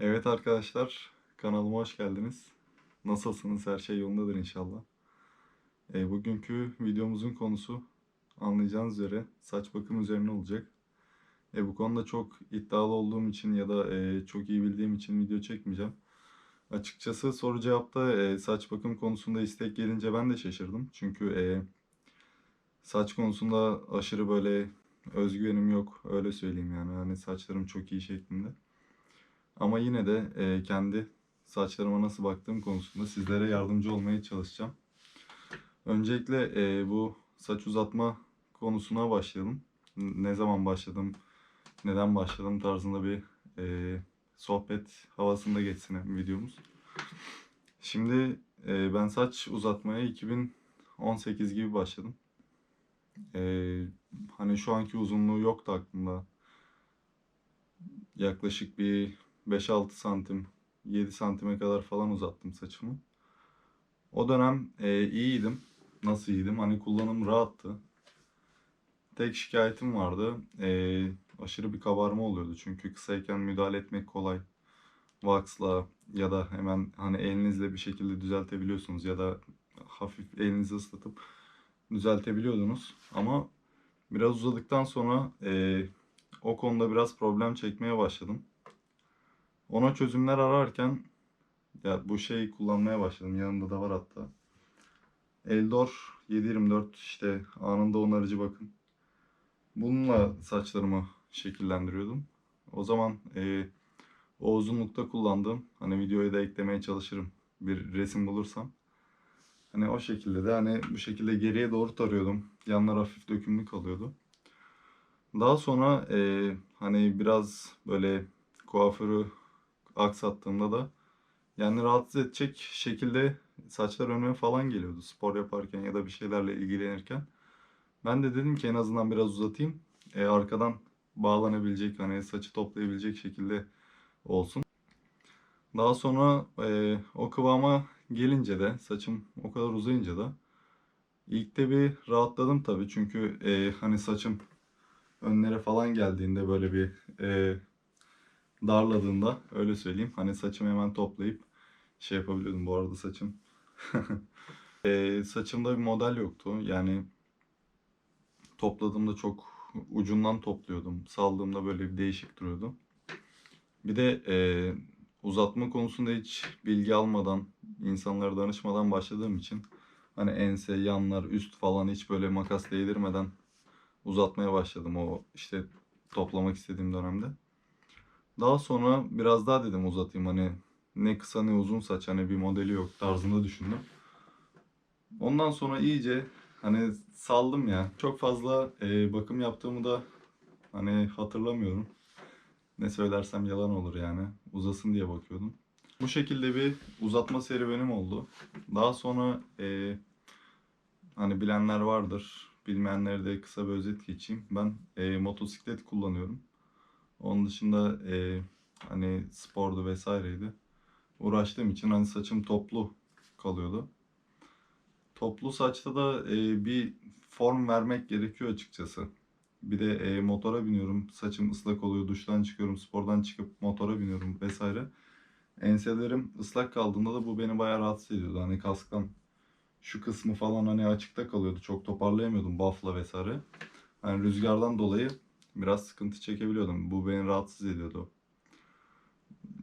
Evet arkadaşlar, kanalıma hoş geldiniz. Nasılsınız? Her şey yolundadır inşallah. E, bugünkü videomuzun konusu anlayacağınız üzere saç bakım üzerine olacak. E, bu konuda çok iddialı olduğum için ya da e, çok iyi bildiğim için video çekmeyeceğim. Açıkçası soru cevapta e, saç bakım konusunda istek gelince ben de şaşırdım. Çünkü e, saç konusunda aşırı böyle özgüvenim yok. Öyle söyleyeyim yani. Hani saçlarım çok iyi şeklinde. Ama yine de e, kendi saçlarıma nasıl baktığım konusunda sizlere yardımcı olmaya çalışacağım. Öncelikle e, bu saç uzatma konusuna başlayalım. Ne zaman başladım, neden başladım tarzında bir e, sohbet havasında geçsin videomuz. Şimdi e, ben saç uzatmaya 2018 gibi başladım. E, hani şu anki uzunluğu yoktu aklımda. Yaklaşık bir 5-6 santim, 7 santime kadar falan uzattım saçımı. O dönem e, iyiydim. Nasıl iyiydim? Hani kullanım rahattı. Tek şikayetim vardı. E, aşırı bir kabarma oluyordu. Çünkü kısayken müdahale etmek kolay. Wax'la ya da hemen hani elinizle bir şekilde düzeltebiliyorsunuz ya da hafif elinizi ıslatıp düzeltebiliyordunuz. Ama biraz uzadıktan sonra e, o konuda biraz problem çekmeye başladım. Ona çözümler ararken ya bu şeyi kullanmaya başladım. Yanında da var hatta. Eldor 724 işte anında onarıcı bakın. Bununla saçlarımı şekillendiriyordum. O zaman e, o uzunlukta kullandığım hani videoya da eklemeye çalışırım bir resim bulursam. Hani o şekilde de hani bu şekilde geriye doğru tarıyordum. Yanlar hafif dökümlü kalıyordu. Daha sonra e, hani biraz böyle kuaförü aksattığımda da yani rahatsız edecek şekilde saçlar önüme falan geliyordu spor yaparken ya da bir şeylerle ilgilenirken. Ben de dedim ki en azından biraz uzatayım. E, arkadan bağlanabilecek hani saçı toplayabilecek şekilde olsun. Daha sonra e, o kıvama gelince de saçım o kadar uzayınca da ilk de bir rahatladım tabii çünkü e, hani saçım önlere falan geldiğinde böyle bir e, darladığında öyle söyleyeyim. Hani saçımı hemen toplayıp şey yapabiliyordum. Bu arada saçım e, saçımda bir model yoktu. Yani topladığımda çok ucundan topluyordum. Saldığımda böyle bir değişik duruyordu. Bir de e, uzatma konusunda hiç bilgi almadan, insanlara danışmadan başladığım için hani ense, yanlar, üst falan hiç böyle makas değdirmeden uzatmaya başladım o işte toplamak istediğim dönemde. Daha sonra biraz daha dedim uzatayım hani ne kısa ne uzun saç hani bir modeli yok tarzında düşündüm. Ondan sonra iyice hani saldım ya. Çok fazla e, bakım yaptığımı da hani hatırlamıyorum. Ne söylersem yalan olur yani. Uzasın diye bakıyordum. Bu şekilde bir uzatma serüvenim oldu. Daha sonra e, hani bilenler vardır. Bilmeyenlere de kısa bir özet geçeyim. Ben e, motosiklet kullanıyorum. Onun dışında e, hani spordu vesaireydi. Uğraştığım için hani saçım toplu kalıyordu. Toplu saçta da e, bir form vermek gerekiyor açıkçası. Bir de e, motora biniyorum. Saçım ıslak oluyor. Duştan çıkıyorum. Spordan çıkıp motora biniyorum vesaire. Enselerim ıslak kaldığında da bu beni bayağı rahatsız ediyordu. Hani kasktan şu kısmı falan hani açıkta kalıyordu. Çok toparlayamıyordum buffla vesaire. Hani rüzgardan dolayı biraz sıkıntı çekebiliyordum. Bu beni rahatsız ediyordu.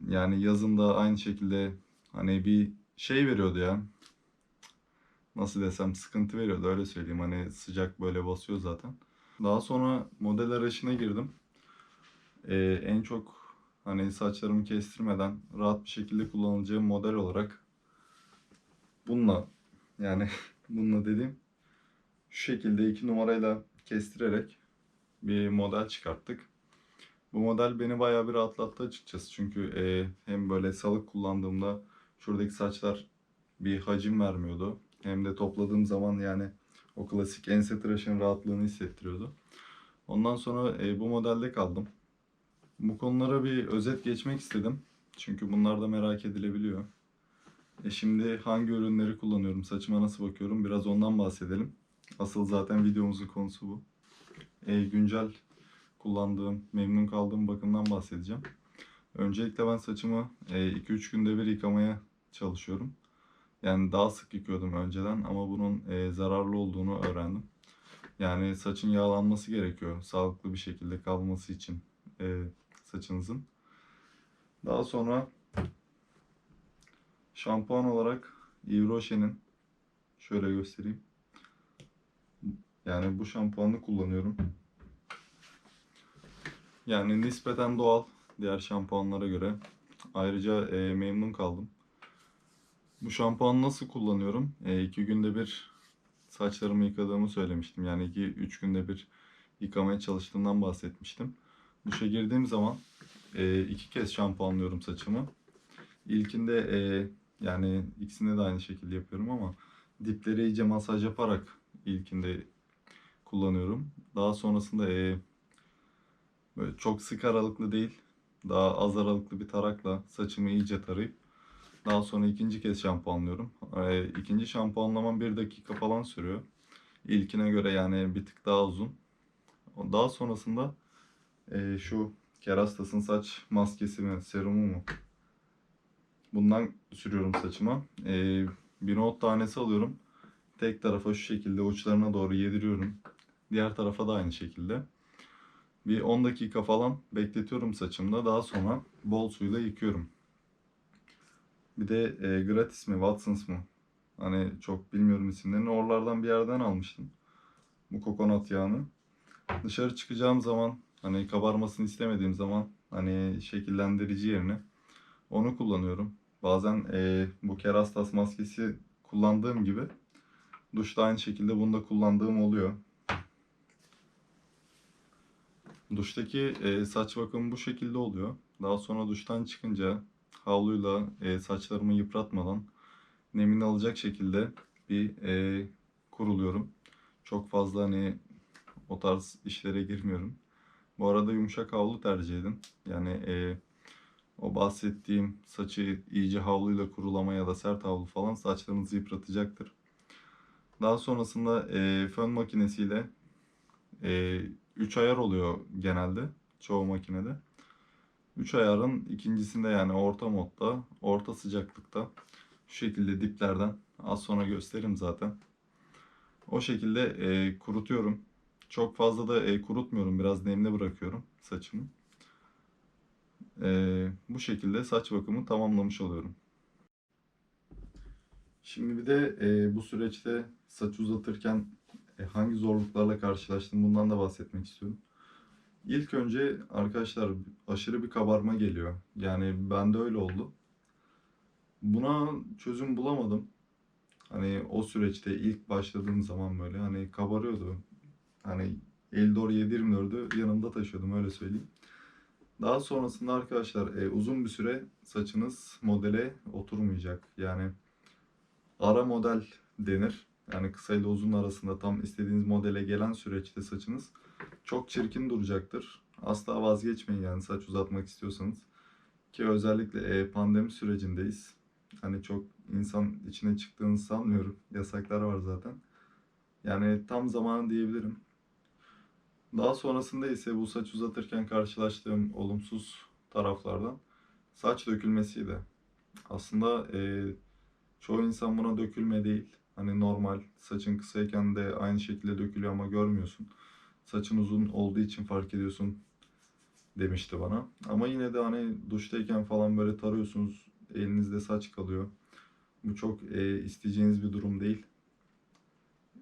Yani yazın da aynı şekilde hani bir şey veriyordu ya. Nasıl desem sıkıntı veriyordu öyle söyleyeyim. Hani sıcak böyle basıyor zaten. Daha sonra model arayışına girdim. Ee, en çok hani saçlarımı kestirmeden rahat bir şekilde kullanılacağım model olarak bununla yani bununla dediğim şu şekilde iki numarayla kestirerek bir model çıkarttık. Bu model beni bayağı bir rahatlattı açıkçası. Çünkü e, hem böyle salık kullandığımda şuradaki saçlar bir hacim vermiyordu. Hem de topladığım zaman yani o klasik ense tıraşın rahatlığını hissettiriyordu. Ondan sonra e, bu modelde kaldım. Bu konulara bir özet geçmek istedim. Çünkü bunlar da merak edilebiliyor. E şimdi hangi ürünleri kullanıyorum, saçıma nasıl bakıyorum biraz ondan bahsedelim. Asıl zaten videomuzun konusu bu. E, güncel kullandığım, memnun kaldığım bakımdan bahsedeceğim. Öncelikle ben saçımı 2-3 günde bir yıkamaya çalışıyorum. Yani daha sık yıkıyordum önceden ama bunun e, zararlı olduğunu öğrendim. Yani saçın yağlanması gerekiyor sağlıklı bir şekilde kalması için e, saçınızın. Daha sonra şampuan olarak Yves Rocher'in şöyle göstereyim. Yani bu şampuanı kullanıyorum. Yani nispeten doğal diğer şampuanlara göre. Ayrıca e, memnun kaldım. Bu şampuanı nasıl kullanıyorum? E, iki günde bir saçlarımı yıkadığımı söylemiştim. Yani iki üç günde bir yıkamaya çalıştığımdan bahsetmiştim. Duşa girdiğim zaman e, iki kez şampuanlıyorum saçımı. İlkinde e, yani ikisinde de aynı şekilde yapıyorum ama dipleri iyice masaj yaparak ilkinde kullanıyorum. Daha sonrasında e, böyle çok sık aralıklı değil, daha az aralıklı bir tarakla saçımı iyice tarayıp daha sonra ikinci kez şampuanlıyorum. E, ikinci şampuanlamam bir dakika falan sürüyor. İlkine göre yani bir tık daha uzun. Daha sonrasında e, şu Kerastas'ın saç maskesi mi, serumu mu? Bundan sürüyorum saçıma. E, bir not tanesi alıyorum. Tek tarafa şu şekilde uçlarına doğru yediriyorum. Diğer tarafa da aynı şekilde. Bir 10 dakika falan bekletiyorum saçımda. Daha sonra bol suyla yıkıyorum. Bir de e, gratis mi, Watsons mı? Hani çok bilmiyorum isimlerini. Oralardan bir yerden almıştım. Bu kokonat yağını. Dışarı çıkacağım zaman hani kabarmasını istemediğim zaman hani şekillendirici yerine onu kullanıyorum. Bazen e, bu Kerastas maskesi kullandığım gibi duşta aynı şekilde bunu da kullandığım oluyor. Duştaki e, saç bakımı bu şekilde oluyor. Daha sonra duştan çıkınca havluyla e, saçlarımı yıpratmadan nemini alacak şekilde bir e, kuruluyorum. Çok fazla hani o tarz işlere girmiyorum. Bu arada yumuşak havlu tercih edin. Yani e, o bahsettiğim saçı iyice havluyla kurulama ya da sert havlu falan saçlarınızı yıpratacaktır. Daha sonrasında e, fön makinesiyle e, 3 ayar oluyor genelde çoğu makinede. 3 ayarın ikincisinde yani orta modda, orta sıcaklıkta şu şekilde diplerden az sonra gösteririm zaten. O şekilde e, kurutuyorum. Çok fazla da e, kurutmuyorum. Biraz nemli bırakıyorum saçımı. E, bu şekilde saç bakımı tamamlamış oluyorum. Şimdi bir de e, bu süreçte saç uzatırken hangi zorluklarla karşılaştım bundan da bahsetmek istiyorum. İlk önce arkadaşlar aşırı bir kabarma geliyor. Yani bende öyle oldu. Buna çözüm bulamadım. Hani o süreçte ilk başladığım zaman böyle hani kabarıyordu. Hani Eldor 724'ü yanımda taşıyordum öyle söyleyeyim. Daha sonrasında arkadaşlar e, uzun bir süre saçınız modele oturmayacak. Yani ara model denir. Yani kısa ile uzun arasında tam istediğiniz modele gelen süreçte saçınız çok çirkin duracaktır. Asla vazgeçmeyin yani saç uzatmak istiyorsanız. Ki özellikle e, pandemi sürecindeyiz. Hani çok insan içine çıktığını sanmıyorum. Yasaklar var zaten. Yani tam zamanı diyebilirim. Daha sonrasında ise bu saç uzatırken karşılaştığım olumsuz taraflardan saç dökülmesiydi. Aslında e, çoğu insan buna dökülme değil. Hani normal saçın kısayken de aynı şekilde dökülüyor ama görmüyorsun. Saçın uzun olduğu için fark ediyorsun demişti bana. Ama yine de hani duştayken falan böyle tarıyorsunuz. Elinizde saç kalıyor. Bu çok e, isteyeceğiniz bir durum değil.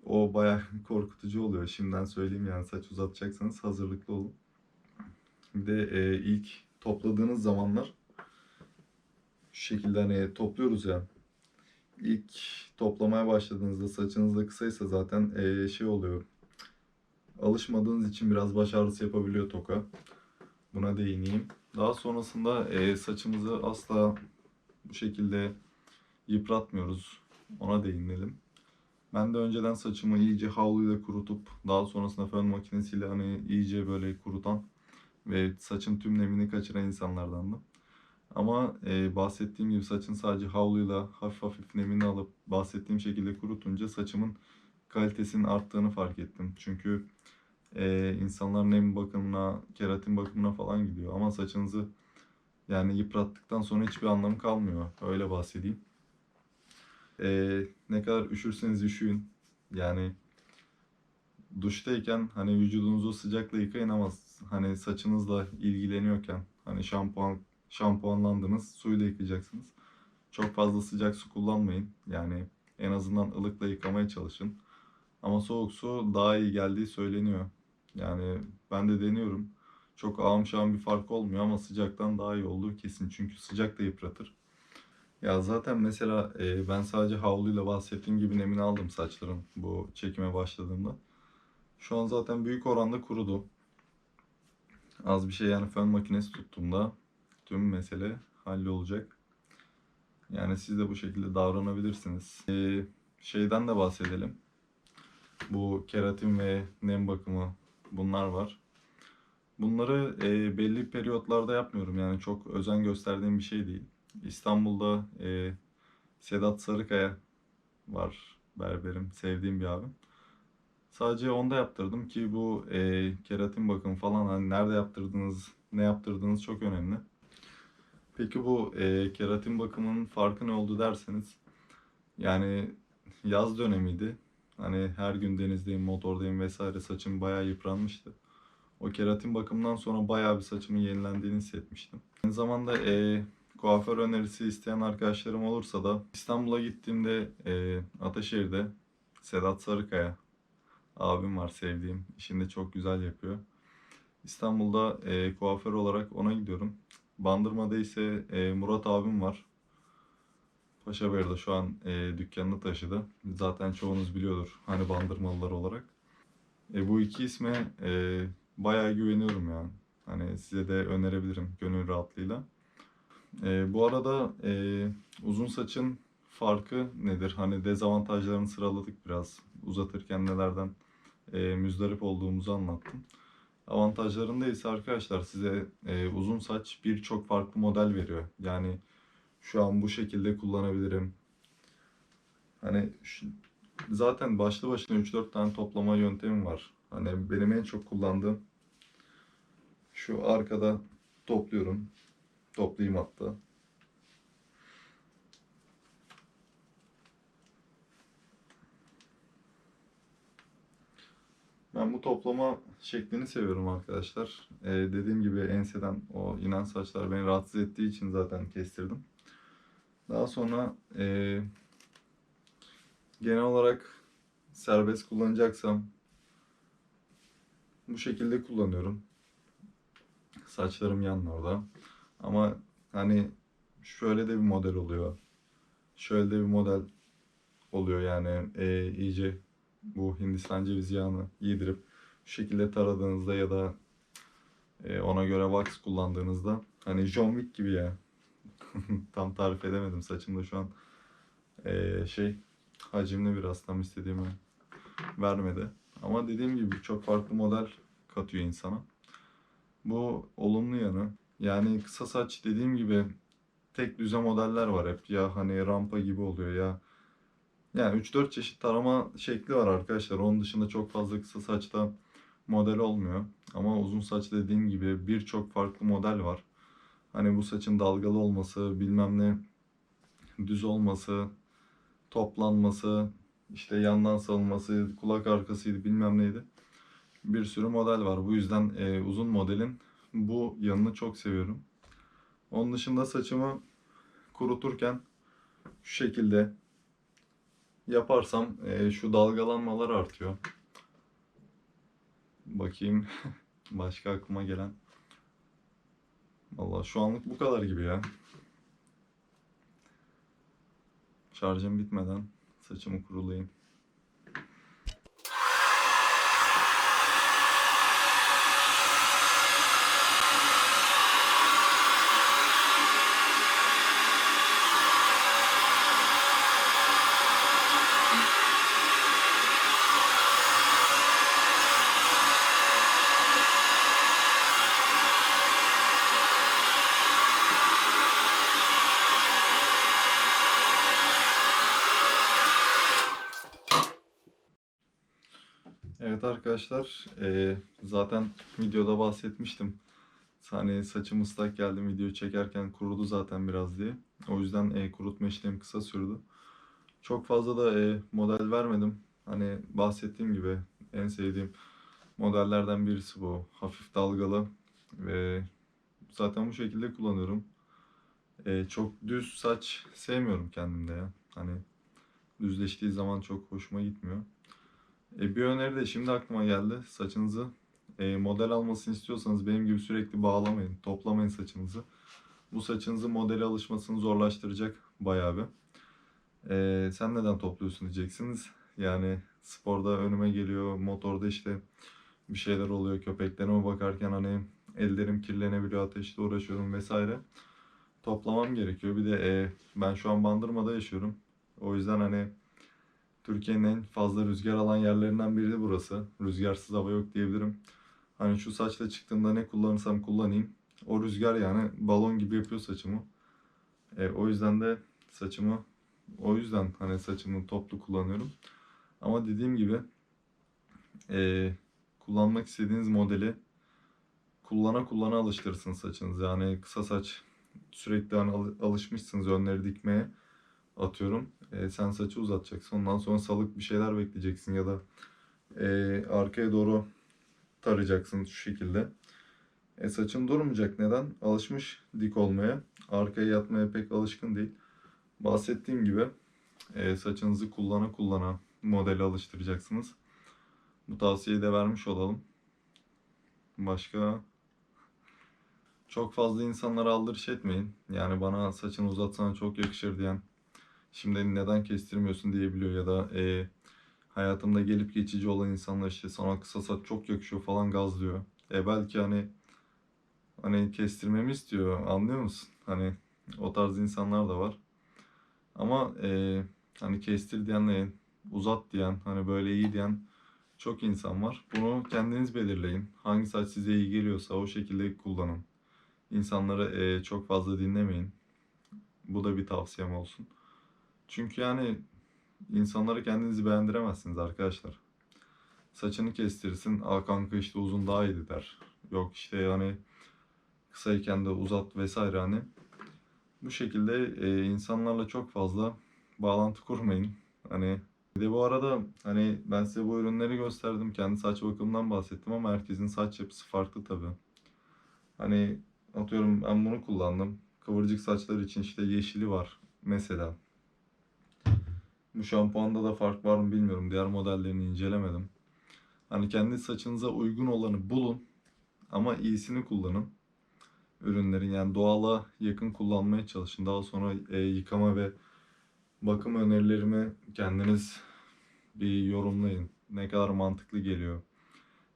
O bayağı korkutucu oluyor. Şimdiden söyleyeyim yani saç uzatacaksanız hazırlıklı olun. Bir de e, ilk topladığınız zamanlar şu şekilde hani topluyoruz ya. İlk toplamaya başladığınızda saçınız da kısaysa zaten e, şey oluyor. Alışmadığınız için biraz baş ağrısı yapabiliyor toka. Buna değineyim. Daha sonrasında e, saçımızı asla bu şekilde yıpratmıyoruz. Ona değinelim. Ben de önceden saçımı iyice havluyla kurutup daha sonrasında fön makinesiyle hani iyice böyle kurutan ve saçın tüm nemini kaçıran insanlardandım. Ama e, bahsettiğim gibi saçın sadece havluyla hafif hafif nemini alıp bahsettiğim şekilde kurutunca saçımın kalitesinin arttığını fark ettim. Çünkü e, insanlar nem bakımına, keratin bakımına falan gidiyor. Ama saçınızı Yani yıprattıktan sonra hiçbir anlamı kalmıyor. Öyle bahsedeyim. Ee, ne kadar üşürseniz üşüyün. Yani duştayken hani vücudunuzu sıcakla yıkayın ama hani saçınızla ilgileniyorken hani şampuan şampuanlandınız suyla yıkayacaksınız. Çok fazla sıcak su kullanmayın. Yani en azından ılıkla yıkamaya çalışın. Ama soğuk su daha iyi geldiği söyleniyor. Yani ben de deniyorum. Çok ağım şağım bir fark olmuyor ama sıcaktan daha iyi olduğu kesin. Çünkü sıcak da yıpratır. Ya zaten mesela e, ben sadece havluyla bahsettiğim gibi nemini aldım saçlarım bu çekime başladığımda. Şu an zaten büyük oranda kurudu. Az bir şey yani fön makinesi tuttuğumda tüm mesele hallolacak. Yani siz de bu şekilde davranabilirsiniz. E, şeyden de bahsedelim. Bu keratin ve nem bakımı bunlar var. Bunları e, belli periyotlarda yapmıyorum yani çok özen gösterdiğim bir şey değil. İstanbul'da e, Sedat Sarıkaya var berberim, sevdiğim bir abim. Sadece onda yaptırdım ki bu e, keratin bakımı falan hani nerede yaptırdığınız, ne yaptırdığınız çok önemli. Peki bu e, keratin bakımının farkı ne oldu derseniz yani yaz dönemiydi. Hani her gün denizdeyim, motordayım vesaire saçım bayağı yıpranmıştı. O keratin bakımından sonra bayağı bir saçımın yenilendiğini hissetmiştim. Aynı zamanda e, kuaför önerisi isteyen arkadaşlarım olursa da İstanbul'a gittiğimde e, Ataşehir'de Sedat Sarıkaya abim var sevdiğim. İşini de çok güzel yapıyor. İstanbul'da e, kuaför olarak ona gidiyorum. Bandırma'da ise e, Murat abim var. Paşabeyir'de şu an e, dükkanını taşıdı. Zaten çoğunuz biliyordur hani bandırmalılar olarak. E, bu iki isme e, bayağı güveniyorum yani. Hani size de önerebilirim gönül rahatlığıyla. E, bu arada e, uzun saçın farkı nedir? Hani dezavantajlarını sıraladık biraz. Uzatırken nelerden e, müzdarip olduğumuzu anlattım. Avantajlarında ise arkadaşlar size e, uzun saç birçok farklı model veriyor. Yani şu an bu şekilde kullanabilirim. Hani şu- zaten başlı başına 3-4 tane toplama yöntemi var. Hani benim en çok kullandığım şu arkada topluyorum. Toplayayım hatta. Ben bu toplama şeklini seviyorum arkadaşlar. Ee, dediğim gibi enseden o inen saçlar beni rahatsız ettiği için zaten kestirdim. Daha sonra e, genel olarak serbest kullanacaksam bu şekilde kullanıyorum. Saçlarım yan orada. Ama hani şöyle de bir model oluyor. Şöyle de bir model oluyor yani e, iyice bu Hindistan cevizi yağını yedirip şu şekilde taradığınızda ya da e, ona göre wax kullandığınızda hani John Wick gibi ya. Tam tarif edemedim saçımda şu an e, şey hacimli biraz tam istediğimi vermedi. Ama dediğim gibi çok farklı model katıyor insana. Bu olumlu yanı. Yani kısa saç dediğim gibi tek düze modeller var hep. Ya hani rampa gibi oluyor ya yani 3-4 çeşit tarama şekli var arkadaşlar. Onun dışında çok fazla kısa saçta model olmuyor. Ama uzun saç dediğim gibi birçok farklı model var. Hani bu saçın dalgalı olması, bilmem ne düz olması, toplanması, işte yandan salınması, kulak arkasıydı bilmem neydi. Bir sürü model var. Bu yüzden e, uzun modelin bu yanını çok seviyorum. Onun dışında saçımı kuruturken şu şekilde yaparsam e, şu dalgalanmalar artıyor. Bakayım başka aklıma gelen. Vallahi şu anlık bu kadar gibi ya. Şarjım bitmeden saçımı kurulayayım. Evet arkadaşlar, eee, zaten videoda bahsetmiştim. Hani saçım ıslak geldi video çekerken kurudu zaten biraz diye. O yüzden e, kurutma işlemi kısa sürdü. Çok fazla da e, model vermedim. Hani bahsettiğim gibi en sevdiğim modellerden birisi bu. Hafif dalgalı ve zaten bu şekilde kullanıyorum. E, çok düz saç sevmiyorum kendimde ya. Hani düzleştiği zaman çok hoşuma gitmiyor. E, bir öneri de şimdi aklıma geldi. Saçınızı e, model almasını istiyorsanız benim gibi sürekli bağlamayın, toplamayın saçınızı. Bu saçınızı modele alışmasını zorlaştıracak bayağı bir. E, sen neden topluyorsun diyeceksiniz. Yani sporda önüme geliyor, motorda işte bir şeyler oluyor. Köpeklerime bakarken hani ellerim kirlenebiliyor, ateşle uğraşıyorum vesaire. Toplamam gerekiyor. Bir de e, ben şu an Bandırma'da yaşıyorum. O yüzden hani Türkiye'nin en fazla rüzgar alan yerlerinden biri de burası. Rüzgarsız hava yok diyebilirim. Hani şu saçla çıktığımda ne kullanırsam kullanayım. O rüzgar yani balon gibi yapıyor saçımı. E, o yüzden de saçımı o yüzden hani saçımı toplu kullanıyorum. Ama dediğim gibi e, kullanmak istediğiniz modeli kullana kullana alıştırırsın saçınızı. Yani kısa saç sürekli hani al- alışmışsınız önleri dikmeye atıyorum. E, sen saçı uzatacaksın. Ondan sonra salık bir şeyler bekleyeceksin ya da e, arkaya doğru tarayacaksın şu şekilde. E, saçın durmayacak. Neden? Alışmış dik olmaya. Arkaya yatmaya pek alışkın değil. Bahsettiğim gibi e, saçınızı kullana kullana modele alıştıracaksınız. Bu tavsiyeyi de vermiş olalım. Başka çok fazla insanlara aldırış etmeyin. Yani bana saçını uzatsan çok yakışır diyen şimdi neden kestirmiyorsun diyebiliyor ya da e, hayatımda gelip geçici olan insanlar işte sana kısa saç çok yakışıyor falan gazlıyor. E belki hani hani kestirmemi istiyor anlıyor musun? Hani o tarz insanlar da var. Ama e, hani kestir diyenle uzat diyen hani böyle iyi diyen çok insan var. Bunu kendiniz belirleyin. Hangi saç size iyi geliyorsa o şekilde kullanın. İnsanları e, çok fazla dinlemeyin. Bu da bir tavsiyem olsun. Çünkü yani insanlara kendinizi beğendiremezsiniz arkadaşlar. Saçını kestirsin, aa kanka işte uzun daha iyiydi der. Yok işte yani kısayken de uzat vesaire hani. Bu şekilde e, insanlarla çok fazla bağlantı kurmayın. Hani bir de bu arada hani ben size bu ürünleri gösterdim. Kendi saç bakımından bahsettim ama herkesin saç yapısı farklı tabii. Hani atıyorum ben bunu kullandım. Kıvırcık saçlar için işte yeşili var mesela. Bu şampuanda da fark var mı bilmiyorum. Diğer modellerini incelemedim. Hani kendi saçınıza uygun olanı bulun ama iyisini kullanın. Ürünlerin yani doğala yakın kullanmaya çalışın. Daha sonra e, yıkama ve bakım önerilerimi kendiniz bir yorumlayın. Ne kadar mantıklı geliyor.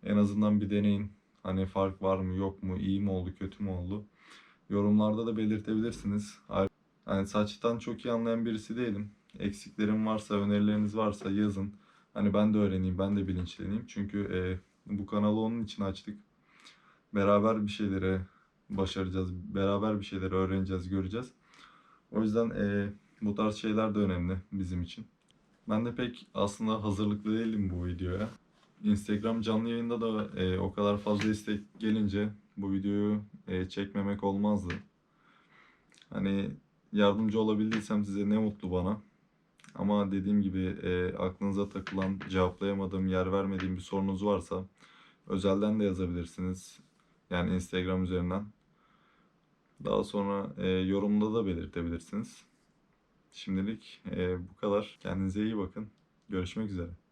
En azından bir deneyin. Hani fark var mı yok mu, iyi mi oldu, kötü mü oldu. Yorumlarda da belirtebilirsiniz. Yani saçtan çok iyi anlayan birisi değilim. Eksiklerim varsa, önerileriniz varsa yazın. Hani ben de öğreneyim, ben de bilinçleneyim. Çünkü e, bu kanalı onun için açtık. Beraber bir şeylere başaracağız, beraber bir şeyleri öğreneceğiz, göreceğiz. O yüzden e, bu tarz şeyler de önemli bizim için. Ben de pek aslında hazırlıklı değilim bu videoya. Instagram canlı yayında da e, o kadar fazla istek gelince bu videoyu e, çekmemek olmazdı. Hani yardımcı olabildiysem size ne mutlu bana. Ama dediğim gibi e, aklınıza takılan, cevaplayamadığım, yer vermediğim bir sorunuz varsa özelden de yazabilirsiniz. Yani Instagram üzerinden. Daha sonra e, yorumda da belirtebilirsiniz. Şimdilik e, bu kadar. Kendinize iyi bakın. Görüşmek üzere.